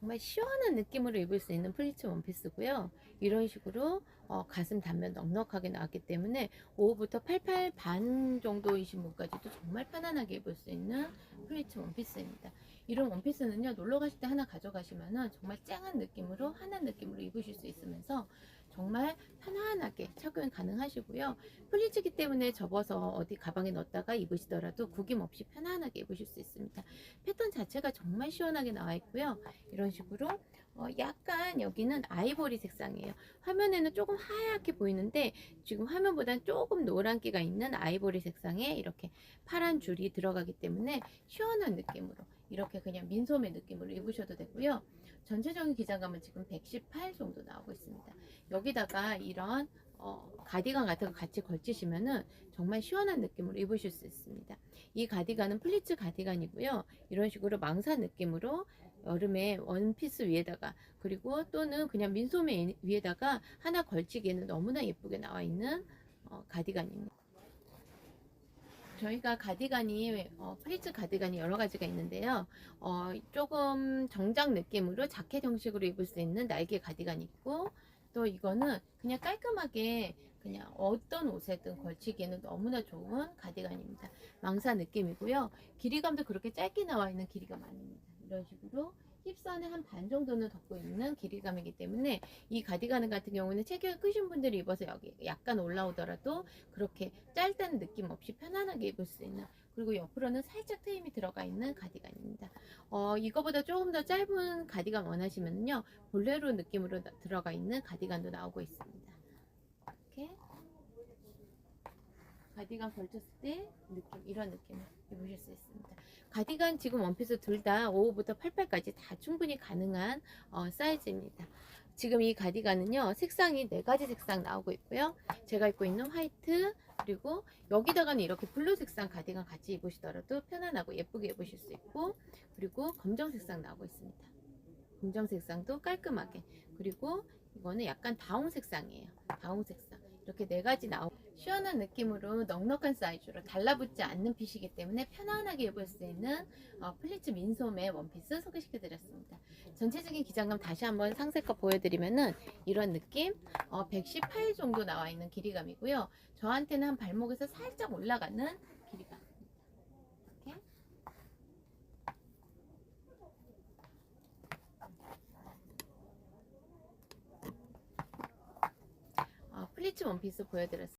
정말 시원한 느낌으로 입을 수 있는 플리츠 원피스고요. 이런 식으로 어, 가슴 단면 넉넉하게 나왔기 때문에 5부터 88 반 정도이신 분까지도 정말 편안하게 입을 수 있는 플리츠 원피스입니다. 이런 원피스는요 놀러 가실 때 하나 가져가시면은 정말 쨍한 느낌으로 환한 느낌으로 입으실 수 있으면서 정말 편안하게 착용 가능하시고요. 플리츠기 때문에 접어서 어디 가방에 넣었다가 입으시더라도 구김 없이 편안하게 입으실 수 있습니다. 패턴 자체가 정말 시원하게 나와 있고요. 이런 식으로 어, 약간 여기는 아이보리 색상이에요. 화면에는 조금 하얗게 보이는데 지금 화면보다는 조금 노란기가 있는 아이보리 색상에 이렇게 파란 줄이 들어가기 때문에 시원한 느낌으로 이렇게 그냥 민소매 느낌으로 입으셔도 되고요. 전체적인 기장감은 지금 118 정도 나오고 있습니다. 여기다가 이런 어, 가디건 같은 거 같이 걸치시면은 정말 시원한 느낌으로 입으실 수 있습니다. 이 가디건은 플리츠 가디건이고요. 이런 식으로 망사 느낌으로 여름에 원피스 위에다가 그리고 또는 그냥 민소매 위에다가 하나 걸치기에는 너무나 예쁘게 나와 있는 어, 가디건입니다. 저희가 가디건이 어, 플리츠 가디건이 여러 가지가 있는데요. 어, 조금 정장 느낌으로 자켓 형식으로 입을 수 있는 날개 가디건이 있고 또 이거는 그냥 깔끔하게 그냥 어떤 옷에든 걸치기에는 너무나 좋은 가디건입니다. 망사 느낌이고요. 길이감도 그렇게 짧게 나와 있는 길이감 아닙니다. 이런 식으로 힙선에 한반 정도는 덮고 있는 길이감이기 때문에 이 가디건 같은 경우는 체격이 크신 분들이 입어서 여기 약간 올라오더라도 그렇게 짧다는 느낌 없이 편안하게 입을 수 있는 그리고 옆으로는 살짝 트임이 들어가 있는 가디건입니다. 어, 이거보다 조금 더 짧은 가디건 원하시면요 볼레로 느낌으로 나- 들어가 있는 가디건도 나오고 있습니다. 이렇게 가디건 걸쳤을 때 느낌 이런 느낌을 입으실 수 있습니다. 가디건 지금 원피스 둘 다 5호부터 88까지 다 충분히 가능한 어, 사이즈입니다. 지금 이 가디건은요 색상이 네 가지 색상 나오고 있고요. 제가 입고 있는 화이트 그리고 여기다가는 이렇게 블루 색상 가디건 같이 입으시더라도 편안하고 예쁘게 입으실 수 있고 그리고 검정 색상 나오고 있습니다. 검정 색상도 깔끔하게 그리고 이거는 약간 다운 색상이에요. 다운 색상 이렇게 네 가지 나오고 시원한 느낌으로 넉넉한 사이즈로 달라붙지 않는 핏이기 때문에 편안하게 입을 수 있는 어, 플리츠 민소매 원피스 소개시켜 드렸습니다. 전체적인 기장감 다시 한번 상세껏 보여드리면은 이런 느낌 어, 118 정도 나와 있는 길이감이고요. 저한테는 한 발목에서 살짝 올라가는 길이감. 이렇게 어, 플리츠 원피스 보여드렸습니다.